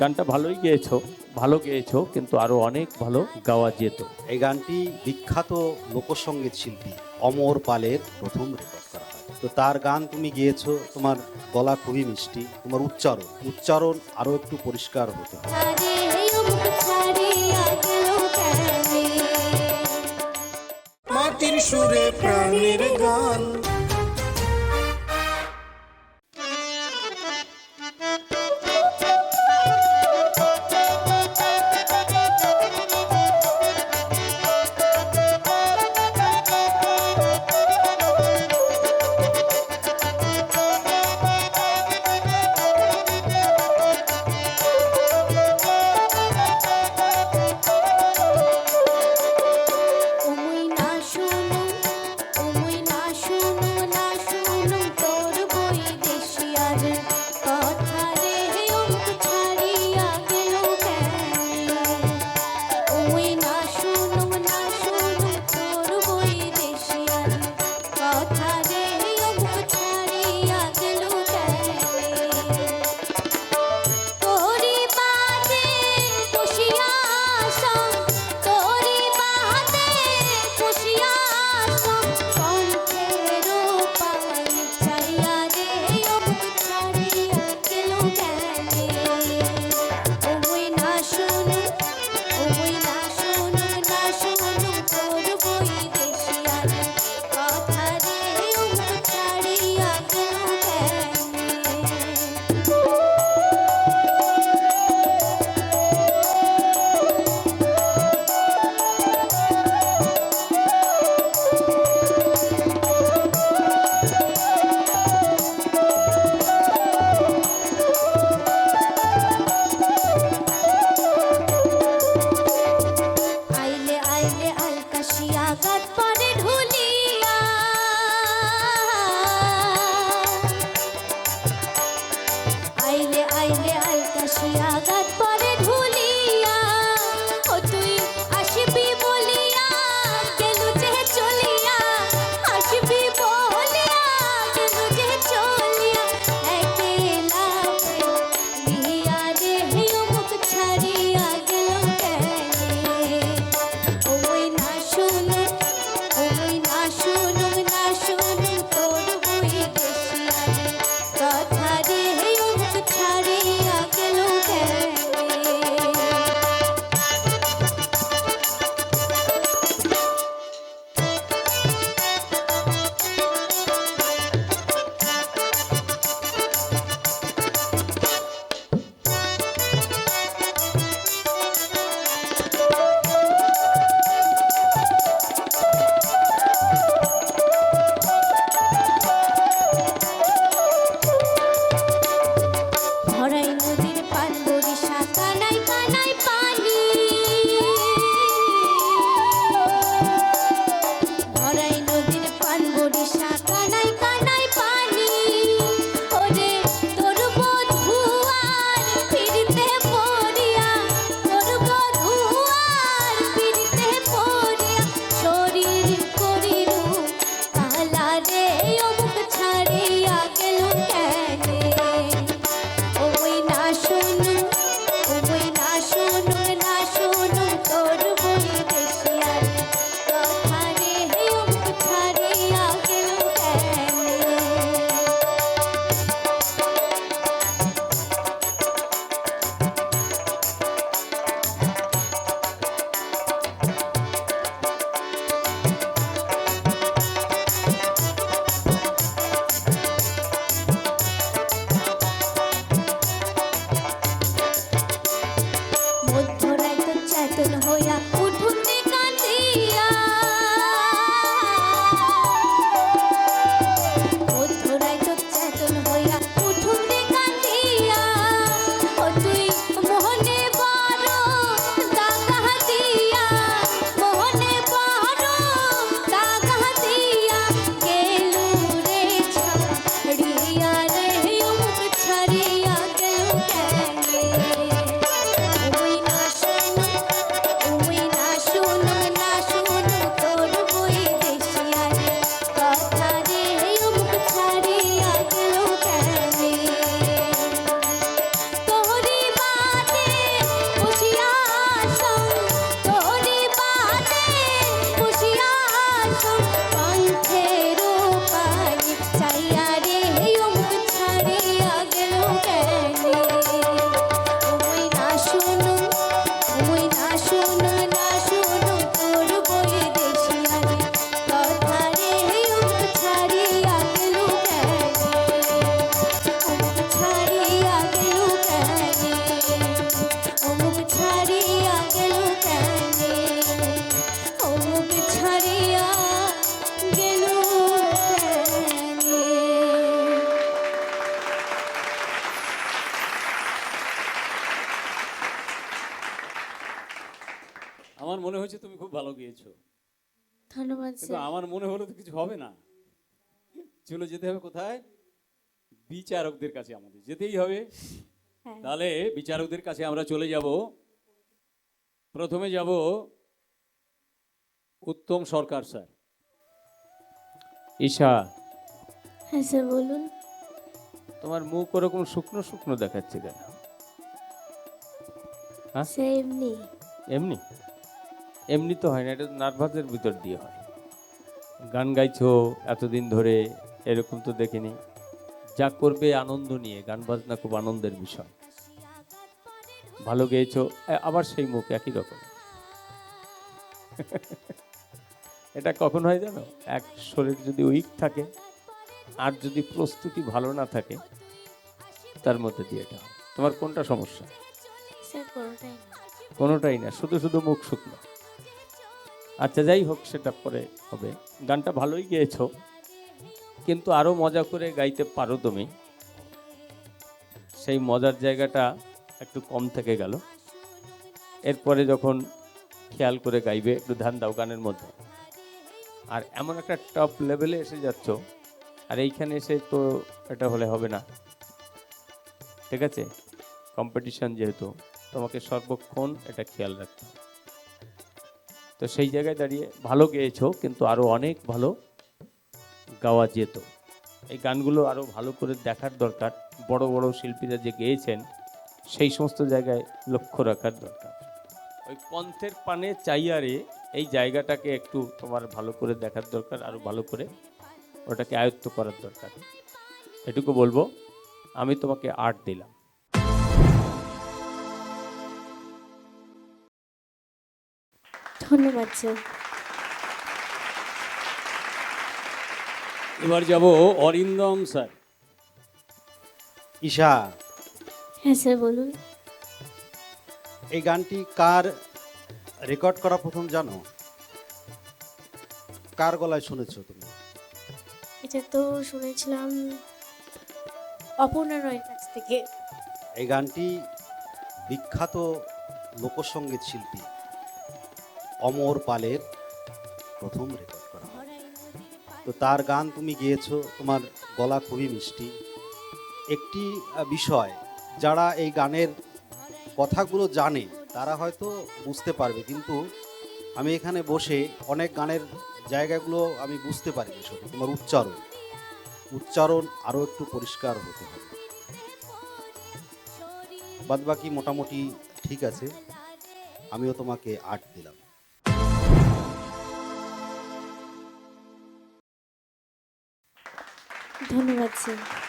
গানটা ভালোই গেয়েছো ভালো গেয়েছো কিন্তু আরও অনেক ভালো গাওয়া যেত। এই গানটি বিখ্যাত লোকসঙ্গীত শিল্পী অমর পালের প্রথম রেকর্ড করা হয়। তো তার গান তুমি গেয়েছো তোমার গলা খুবই মিষ্টি তোমার উচ্চারণ উচ্চারণ আরও একটু পরিষ্কার হতে হয় মাটির সুরে প্রাণের গান। ধন্যবাদ কিন্তু আমার মনে হলো তো কিছু হবে না। চলে যেতে হবে কোথায়? বিচারকদের কাছে আমাদের। যেতেই হবে। হ্যাঁ। তাহলে বিচারকদের কাছে আমরা চলে যাব। প্রথমে যাব উত্তম সরকার স্যার। ঈশা। হ্যাঁ স্যার বলুন। তোমার মুখ ওরকম শুকনো শুকনো দেখাচ্ছে কেন? হ্যাঁ? এমনি। এমনি? এমনি তো হয় না এটা নার্ভাসের ভিতর দিয়ে হয়। গান গাইছো এতদিন ধরে এরকম তো দেখিনি। যা করবে আনন্দ নিয়ে গান বাজনা খুব আনন্দের বিষয়। ভালো গেয়েছো আবার সেই মুখ একই রকম। এটা কখন হয় জানো? এক শরীর যদি উইক থাকে আর যদি প্রস্তুতি ভালো না থাকে তার মধ্যে দিয়ে এটা তোমার কোনটা সমস্যা? কোনোটাই না শুধু শুধু মুখ শুকনো। আচ্ছা যাই হোক, সেটা পরে হবে। গানটা ভালোই গেয়েছো, কিন্তু আরও মজা করে গাইতে পারো তুমি। সেই মজার জায়গাটা একটু কম থেকে গেল। এরপরে যখন খেয়াল করে গাইবে, একটু ধ্যান দাও গানের মধ্যে। আর এমন একটা টপ লেভেলে এসে যাচ্ছ, আর এইখানে এসে তো এটা হলে হবে না। ঠিক আছে? কম্পিটিশন যেহেতু, তোমাকে সর্বক্ষণ এটা খেয়াল রাখতে হবে। তো সেই জায়গায় দাঁড়িয়ে ভালো গেয়েছো, কিন্তু আরও অনেক ভালো গাওয়া যেত। এই গানগুলো আরও ভালো করে দেখার দরকার, বড় বড় শিল্পীরা যে গেয়েছেন, সেই সমস্ত জায়গায় লক্ষ্য রাখার দরকার। ওই পন্থের পানে চাইয়ারে এই জায়গাটাকে একটু তোমার ভালো করে দেখার দরকার আরও ভালো করে ওটাকে আয়ত্ত করার দরকার। এটুকু বলব, আমি তোমাকে আর্ট দিলাম। ধন্যবাদ স্যার। এবার যাব অরিন্দম স্যার। ঈশা। হ্যাঁ স্যার বলুন। এই গানটি কার রেকর্ড করা প্রথম জানো? কার গলায় শুনেছো তুমি? এটা তো শুনেছিলাম অপর্ণা রয়ের কাছ থেকে। এই গানটি বিখ্যাত লোকসঙ্গীত শিল্পী অমর পালের প্রথম রেকর্ড করা তো তার গান তুমি গেয়েছো, তোমার গলা খুবই মিষ্টি। একটি বিষয়, যারা এই গানের কথাগুলো জানে, তারা হয়তো বুঝতে পারবে, কিন্তু আমি এখানে বসে অনেক গানের জায়গাগুলো আমি বুঝতে পারি বিষয়টা তোমার উচ্চারণ। উচ্চারণ আরও একটু পরিষ্কার হতে হবে। বাদ বাকি মোটামুটি ঠিক আছে। আমিও তোমাকে আট দিলাম। ধন্যবাদ স্যার।